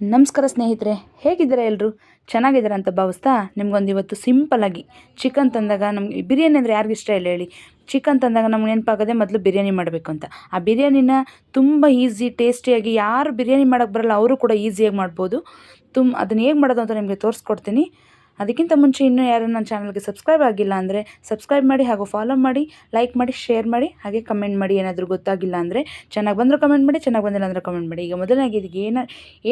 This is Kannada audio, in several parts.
ನಮಸ್ಕಾರ ಸ್ನೇಹಿತರೆ, ಹೇಗಿದ್ದೀರಾ ಎಲ್ಲರೂ ಚೆನ್ನಾಗಿದ್ದೀರಾ ಅಂತ ಭಾವಿಸ್ತಾ ನಿಮ್ಗೊಂದು ಇವತ್ತು ಸಿಂಪಲ್ಲಾಗಿ ಚಿಕನ್ ತಂದಾಗ ನಮಗೆ ಬಿರಿಯಾನಿ ಅಂದರೆ ಯಾರಿಗೂ ಇಷ್ಟ ಇಲ್ಲ ಹೇಳಿ. ಚಿಕನ್ ತಂದಾಗ ನಮ್ಗೆ ನೆನಪಾಗೋದೇ ಮೊದಲು ಬಿರಿಯಾನಿ ಮಾಡಬೇಕು ಅಂತ. ಆ ಬಿರಿಯಾನಿನ ತುಂಬ ಈಸಿ ಟೇಸ್ಟಿಯಾಗಿ ಯಾರು ಬಿರಿಯಾನಿ ಮಾಡೋಕ್ಕೆ ಬರಲ್ಲ, ಅವರು ಕೂಡ ಈಸಿಯಾಗಿ ಮಾಡ್ಬೋದು. ತುಂಬ ಅದನ್ನು ಹೇಗೆ ಮಾಡೋದು ಅಂತ ನಿಮಗೆ ತೋರಿಸ್ಕೊಡ್ತೀನಿ. ಅದಕ್ಕಿಂತ ಮುಂಚೆ ಇನ್ನೂ ಯಾರು ನನ್ನ ಚಾನಲ್ಗೆ ಸಬ್ಸ್ಕ್ರೈಬ್ ಆಗಿಲ್ಲ ಅಂದರೆ ಸಬ್ಸ್ಕ್ರೈಬ್ ಮಾಡಿ ಹಾಗೂ ಫಾಲೋ ಮಾಡಿ ಲೈಕ್ ಮಾಡಿ ಶೇರ್ ಮಾಡಿ, ಹಾಗೆ ಕಮೆಂಟ್ ಮಾಡಿ ಏನಾದರೂ ಗೊತ್ತಾಗಿಲ್ಲ ಅಂದರೆ ಚೆನ್ನಾಗಿ ಬಂದರೂ ಕಮೆಂಟ್ ಮಾಡಿ, ಚೆನ್ನಾಗಿ ಬಂದಿಲ್ಲ ಅಂದರೆ ಕಮೆಂಟ್ ಮಾಡಿ. ಈಗ ಮೊದಲನೇ ಇದಕ್ಕೆ ಏನು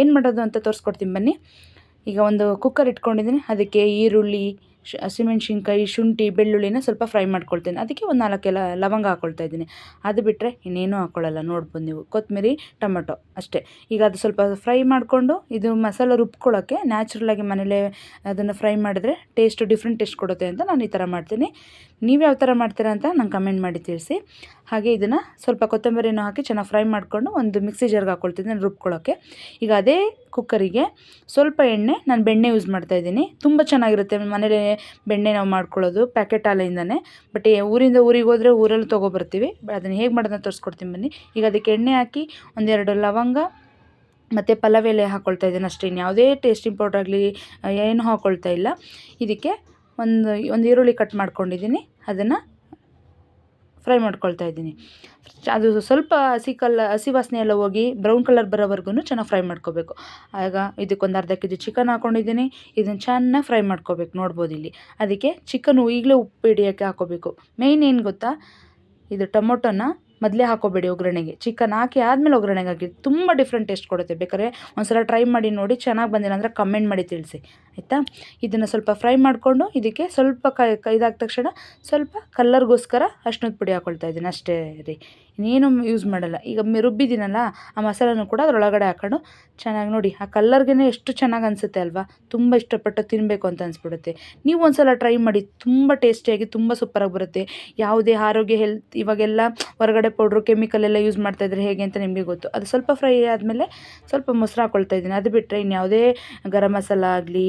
ಏನು ಮಾಡೋದು ಅಂತ ತೋರಿಸ್ಕೊಡ್ತೀನಿ ಬನ್ನಿ. ಈಗ ಒಂದು ಕುಕ್ಕರ್ ಇಟ್ಕೊಂಡಿದ್ದೀನಿ. ಅದಕ್ಕೆ ಈರುಳ್ಳಿ ಹಸಿಮೆಣ್ಸಿನ್ಕಾಯಿ ಶುಂಠಿ, ಬೆಳ್ಳುಳ್ಳಿನ ಸ್ವಲ್ಪ ಫ್ರೈ ಮಾಡ್ಕೊಳ್ತೇನೆ. ಅದಕ್ಕೆ ಒಂದು ನಾಲ್ಕು ಎಲ್ಲ ಲವಂಗ ಹಾಕ್ಕೊಳ್ತಾ ಇದ್ದೀನಿ. ಅದು ಬಿಟ್ಟರೆ ಇನ್ನೇನು ಹಾಕ್ಕೊಳ್ಳಲ್ಲ ನೋಡ್ಬೋದು ನೀವು. ಕೊತ್ತಂಬರಿ ಟೊಮೆಟೊ ಅಷ್ಟೇ. ಈಗ ಅದು ಸ್ವಲ್ಪ ಫ್ರೈ ಮಾಡಿಕೊಂಡು ಇದು ಮಸಾಲ ರುಬ್ಕೊಳ್ಳೋಕ್ಕೆ ನ್ಯಾಚುರಲಾಗಿ ಮನೇಲೇ ಅದನ್ನು ಫ್ರೈ ಮಾಡಿದ್ರೆ ಟೇಸ್ಟು ಡಿಫ್ರೆಂಟ್ ಟೇಸ್ಟ್ ಕೊಡುತ್ತೆ ಅಂತ ನಾನು ಈ ಥರ ಮಾಡ್ತೀನಿ. ನೀವು ಯಾವ ಥರ ಮಾಡ್ತೀರಾ ಅಂತ ನಂಗೆ ಕಮೆಂಟ್ ಮಾಡಿ ತಿಳಿಸಿ. ಹಾಗೆ ಇದನ್ನು ಸ್ವಲ್ಪ ಕೊತ್ತಂಬರಿನೂ ಹಾಕಿ ಚೆನ್ನಾಗಿ ಫ್ರೈ ಮಾಡಿಕೊಂಡು ಒಂದು ಮಿಕ್ಸಿ ಜರ್ಗೆ ಹಾಕ್ಕೊಳ್ತಿದ್ದೀನಿ ರುಬ್ಕೊಳ್ಳೋಕ್ಕೆ ಈಗ ಅದೇ ಕುಕ್ಕರಿಗೆ ಸ್ವಲ್ಪ ಎಣ್ಣೆ ನಾನು ಬೆಣ್ಣೆ ಯೂಸ್ ಮಾಡ್ತಾ ಇದ್ದೀನಿ. ತುಂಬ ಚೆನ್ನಾಗಿರುತ್ತೆ. ಮನೇಲಿ ಬೆಣ್ಣೆ ನಾವು ಮಾಡ್ಕೊಳ್ಳೋದು ಪ್ಯಾಕೆಟ್ ಹಾಲಿಂದನೇ ಬಟ್ ಊರಿಂದ ಊರಿಗೆ ಹೋದರೆ ಊರಲ್ಲಿ ತೊಗೊಬರ್ತೀವಿ. ಅದನ್ನು ಹೇಗೆ ಮಾಡೋದನ್ನ ತೋರಿಸ್ಕೊಡ್ತೀನಿ ಬನ್ನಿ. ಈಗ ಅದಕ್ಕೆ ಎಣ್ಣೆ ಹಾಕಿ ಒಂದೆರಡು ಲವಂಗ ಮತ್ತು ಪಲಾವ್ ಹಾಕ್ಕೊಳ್ತಾ ಇದ್ದೀನಿ ಅಷ್ಟೇ. ಯಾವುದೇ ಟೇಸ್ಟಿಂಗ್ ಪೌಡ್ರ್ ಆಗಲಿ ಏನು ಹಾಕ್ಕೊಳ್ತಾ ಇಲ್ಲ. ಇದಕ್ಕೆ ಒಂದು ಒಂದು ಈರುಳ್ಳಿ ಕಟ್ ಮಾಡ್ಕೊಂಡಿದ್ದೀನಿ. ಅದನ್ನು ಫ್ರೈ ಮಾಡ್ಕೊಳ್ತಾ ಇದ್ದೀನಿ. ಅದು ಸ್ವಲ್ಪ ಹಸಿ ಕಲ್ಲ ಹಸಿ ವಾಸನೆ ಎಲ್ಲ ಹೋಗಿ ಬ್ರೌನ್ ಕಲರ್ ಬರೋವರೆಗೂ ಚೆನ್ನಾಗಿ ಫ್ರೈ ಮಾಡ್ಕೋಬೇಕು. ಆಗ ಇದಕ್ಕೊಂದು ಅರ್ಧ ಕೆ ಜಿ ಚಿಕನ್ ಹಾಕ್ಕೊಂಡಿದ್ದೀನಿ ಇದನ್ನು ಚೆನ್ನಾಗಿ ಫ್ರೈ ಮಾಡ್ಕೋಬೇಕು ನೋಡ್ಬೋದು ಇಲ್ಲಿ. ಅದಕ್ಕೆ ಚಿಕನ್ ಈಗಲೇ ಉಪ್ಪು ಹಿಡಿಯೋಕ್ಕೆ ಹಾಕೋಬೇಕು. ಮೇಯ್ನ್ ಏನು ಗೊತ್ತಾ? ಇದು ಟೊಮೊಟೊನ ಮೊದಲೇ ಹಾಕೋಬೇಡಿ ಒಗ್ಗರಣೆಗೆ. ಚಿಕನ್ ಹಾಕಿ ಆದಮೇಲೆ ಒಗ್ಗರಣೆಗೆ ಹಾಕಿ. ತುಂಬ ಡಿಫ್ರೆಂಟ್ ಟೇಸ್ಟ್ ಕೊಡುತ್ತೆ. ಬೇಕಾದ್ರೆ ಒಂದ್ಸಲ ಟ್ರೈ ಮಾಡಿ ನೋಡಿ. ಚೆನ್ನಾಗಿ ಬಂದಿಲ್ಲ ಅಂದರೆ ಕಮೆಂಟ್ ಮಾಡಿ ತಿಳಿಸಿ. ಆಯಿತಾ? ಇದನ್ನು ಸ್ವಲ್ಪ ಫ್ರೈ ಮಾಡಿಕೊಂಡು ಇದಕ್ಕೆ ಸ್ವಲ್ಪ ಕೈ ಇದಾದ ತಕ್ಷಣ ಸ್ವಲ್ಪ ಕಲ್ಲರ್ಗೋಸ್ಕರ ಅರ್ಶಿನದ ಪುಡಿ ಹಾಕ್ಕೊಳ್ತಾ ಇದ್ದೀನಿ. ಅಷ್ಟೇ ರೀ. ಇನ್ನೇನು ಯೂಸ್ ಮಾಡಲ್ಲ. ಈಗ ರುಬ್ಬಿದ್ದೀನಲ್ಲ, ಆ ಮಸಾಲನೂ ಕೂಡ ಅದರೊಳಗಡೆ ಹಾಕೊಂಡು ಚೆನ್ನಾಗಿ ನೋಡಿ, ಆ ಕಲ್ಲರ್ಗೆ ಎಷ್ಟು ಚೆನ್ನಾಗಿ ಅನಿಸುತ್ತೆ ಅಲ್ವಾ? ತುಂಬ ಇಷ್ಟಪಟ್ಟು ತಿನ್ನಬೇಕು ಅಂತ ಅನಿಸ್ಬಿಡುತ್ತೆ. ನೀವು ಒಂದು ಸಲ ಟ್ರೈ ಮಾಡಿ, ತುಂಬ ಟೇಸ್ಟಿಯಾಗಿ, ತುಂಬ ಸೂಪರಾಗಿ ಬರುತ್ತೆ. ಯಾವುದೇ ಆರೋಗ್ಯ ಹೆಲ್ತ್ ಇವಾಗೆಲ್ಲ ಹೊರಗಡೆ ಪೌಡ್ರು ಕೆಮಿಕಲ್ ಎಲ್ಲ ಯೂಸ್ ಮಾಡ್ತಾಯಿದ್ರೆ ಹೇಗೆ ಅಂತ ನಿಮಗೆ ಗೊತ್ತು. ಅದು ಸ್ವಲ್ಪ ಫ್ರೈ ಆದಮೇಲೆ ಸ್ವಲ್ಪ ಮೊಸರು ಹಾಕ್ಕೊಳ್ತಾ ಇದ್ದೀನಿ. ಅದು ಬಿಟ್ಟರೆ ಇನ್ಯಾವುದೇ ಗರಂ ಮಸಾಲ ಆಗಲಿ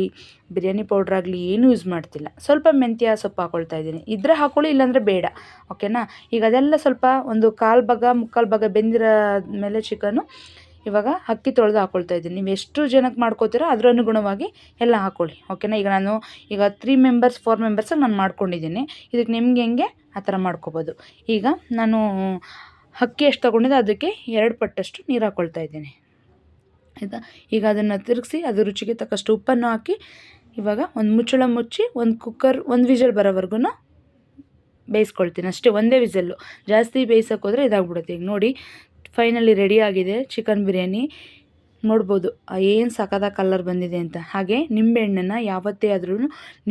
ಬಿರಿಯಾನಿ ಪೌಡ್ರ್ ಆಗಲಿ ಏನೂ ಯೂಸ್ ಮಾಡ್ತಿಲ್ಲ. ಸ್ವಲ್ಪ ಮೆಂತ್ಯ, ಸೊಪ್ಪು ಹಾಕ್ಕೊಳ್ತಾ ಇದ್ದೀನಿ. ಇದ್ರೆ ಹಾಕ್ಕೊಳ್ಳಿ ಇಲ್ಲಾಂದರೆ ಬೇಡ. ಓಕೆನಾ ಈಗ ಅದೆಲ್ಲ ಸ್ವಲ್ಪ ಒಂದು ಕಾಲು ಭಾಗ, ಮುಕ್ಕಾಲು ಭಾಗ ಬೆಂದಿರೋ ಮೇಲೆ ಚಿಕನು ಇವಾಗ ಅಕ್ಕಿ ತೊಳೆದು ಹಾಕ್ಕೊಳ್ತಾ ಇದ್ದೀನಿ. ನೀವು ಎಷ್ಟು ಜನಕ್ಕೆ ಮಾಡ್ಕೋತೀರೋ ಅದ್ರ ಅನುಗುಣವಾಗಿ ಎಲ್ಲ ಹಾಕ್ಕೊಳ್ಳಿ ಓಕೆನಾ ಈಗ ನಾನು ಈಗ ತ್ರೀ ಮೆಂಬರ್ಸ್ ಫೋರ್ ಮೆಂಬರ್ಸಾಗಿ ನಾನು ಮಾಡ್ಕೊಂಡಿದ್ದೀನಿ. ಇದಕ್ಕೆ ನಿಮ್ಗೆ ಹೆಂಗೆ ಆ ಥರ ಮಾಡ್ಕೋಬೋದು. ಈಗ ನಾನು ಅಕ್ಕಿ ಎಷ್ಟು ತೊಗೊಂಡಿದ್ದೆ, ಅದಕ್ಕೆ ಎರಡು ಪಟ್ಟಷ್ಟು ನೀರು ಹಾಕ್ಕೊಳ್ತಾ ಇದ್ದೀನಿ. ಆಯಿತಾ? ಈಗ ಅದನ್ನು ತಿರುಗಿಸಿ ಅದು ರುಚಿಗೆ ತಕ್ಕಷ್ಟು ಉಪ್ಪನ್ನು ಹಾಕಿ ಇವಾಗ ಒಂದು ಮುಚ್ಚಳ ಮುಚ್ಚಿ ಒಂದು ಕುಕ್ಕರ್ ಒಂದು ವಿಜಲ್ ಬರೋವರೆಗೂ ಬೇಯಿಸ್ಕೊಳ್ತೀನಿ. ಅಷ್ಟೇ, ಒಂದೇ ವಿಸಲ್ಲು ಜಾಸ್ತಿ ಬೇಯಿಸೋಕೆ ಹೋದರೆ ಇದಾಗ್ಬಿಡುತ್ತೆ. ಈಗ ನೋಡಿ ಫೈನಲಿ ರೆಡಿ ಆಗಿದೆ ಚಿಕನ್ ಬಿರಿಯಾನಿ. ನೋಡ್ಬೋದು ಏನು ಸಖತ್ತಾಗಿ ಕಲರ್ ಬಂದಿದೆ ಅಂತ. ಹಾಗೆ ನಿಂಬೆಹಣ್ಣನ್ನು ಯಾವತ್ತೇ ಆದ್ರೂ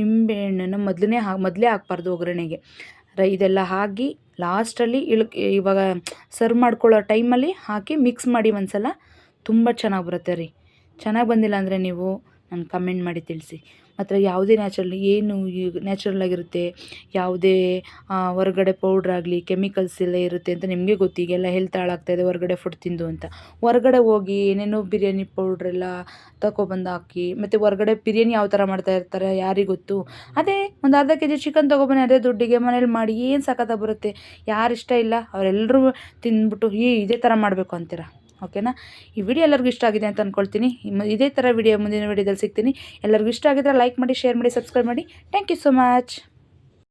ನಿಂಬೆಹಣ್ಣನ್ನು ಮೊದಲನೇ ಹಾ, ಮೊದಲೇ ಹಾಕ್ಬಾರ್ದು ಒಗ್ಗರಣೆಗೆ. ಇದೆಲ್ಲ ಹಾಕಿ ಲಾಸ್ಟಲ್ಲಿ ಇಳ್, ಇವಾಗ ಸರ್ವ್ ಮಾಡ್ಕೊಳ್ಳೋ ಟೈಮಲ್ಲಿ ಹಾಕಿ ಮಿಕ್ಸ್ ಮಾಡಿ ಒಂದು ಸಲ ತುಂಬ ಚೆನ್ನಾಗಿ ಬರುತ್ತೆ ರೀ. ಚೆನ್ನಾಗಿ ಬಂದಿಲ್ಲ ಅಂದರೆ ನೀವು ನಾನು ಕಮೆಂಟ್ ಮಾಡಿ ತಿಳಿಸಿ. ಮಾತ್ರ ಯಾವುದೇ ನ್ಯಾಚುರಲ್ ಏನು ನ್ಯಾಚುರಲ್ ಆಗಿರುತ್ತೆ, ಯಾವುದೇ ಹೊರಗಡೆ ಪೌಡ್ರಾಗಲಿ ಕೆಮಿಕಲ್ಸ್ ಎಲ್ಲ ಇರುತ್ತೆ ಅಂತ ನಿಮಗೆ ಗೊತ್ತು. ಈಗೆಲ್ಲ ಹೆಲ್ತ್ ಹಾಳಾಗ್ತಾಯಿದೆ ಹೊರಗಡೆ ಫುಡ್ ತಿಂದು ಅಂತ. ಹೊರಗಡೆ ಹೋಗಿ ಏನೇನೋ ಬಿರಿಯಾನಿ ಪೌಡ್ರೆಲ್ಲ ತಗೊಬಂದು ಹಾಕಿ, ಮತ್ತು ಹೊರಗಡೆ ಬಿರಿಯಾನಿ ಯಾವ ಥರ ಮಾಡ್ತಾ ಇರ್ತಾರೆ ಯಾರಿಗೆ ಗೊತ್ತು? ಅದೇ ಒಂದು ಅರ್ಧ ಕೆ ಜಿ ಚಿಕನ್ ತೊಗೊಬನ್ನಿ, ಅದೇ ದುಡ್ಡಿಗೆ ಮನೇಲಿ ಮಾಡಿ ಏನು ಸಖತ್ತಾಗಿ ಬರುತ್ತೆ? ಯಾರು ಇಷ್ಟ ಇಲ್ಲ ಅವರೆಲ್ಲರೂ ತಿಂದ್ಬಿಟ್ಟು ಈ ಇದೇ ಥರ ಮಾಡಬೇಕು ಅಂತೀರ? ಓಕೆನಾ? ಈ ವಿಡಿಯೋ ಎಲ್ಲರಿಗೂ ಇಷ್ಟ ಆಗಿದೆ ಅಂತ ಅಂದ್ಕೊಳ್ತೀನಿ ಇದೇ ಥರ ವಿಡಿಯೋ ಮುಂದಿನ ವಿಡಿಯೋದಲ್ಲಿ ಸಿಗ್ತೀನಿ. ಎಲ್ಲರಿಗೂ ಇಷ್ಟ ಆಗಿದ್ರೆ ಲೈಕ್ ಮಾಡಿ ಶೇರ್ ಮಾಡಿ ಸಬ್ಸ್ಕ್ರೈಬ್ ಮಾಡಿ. Thank you so much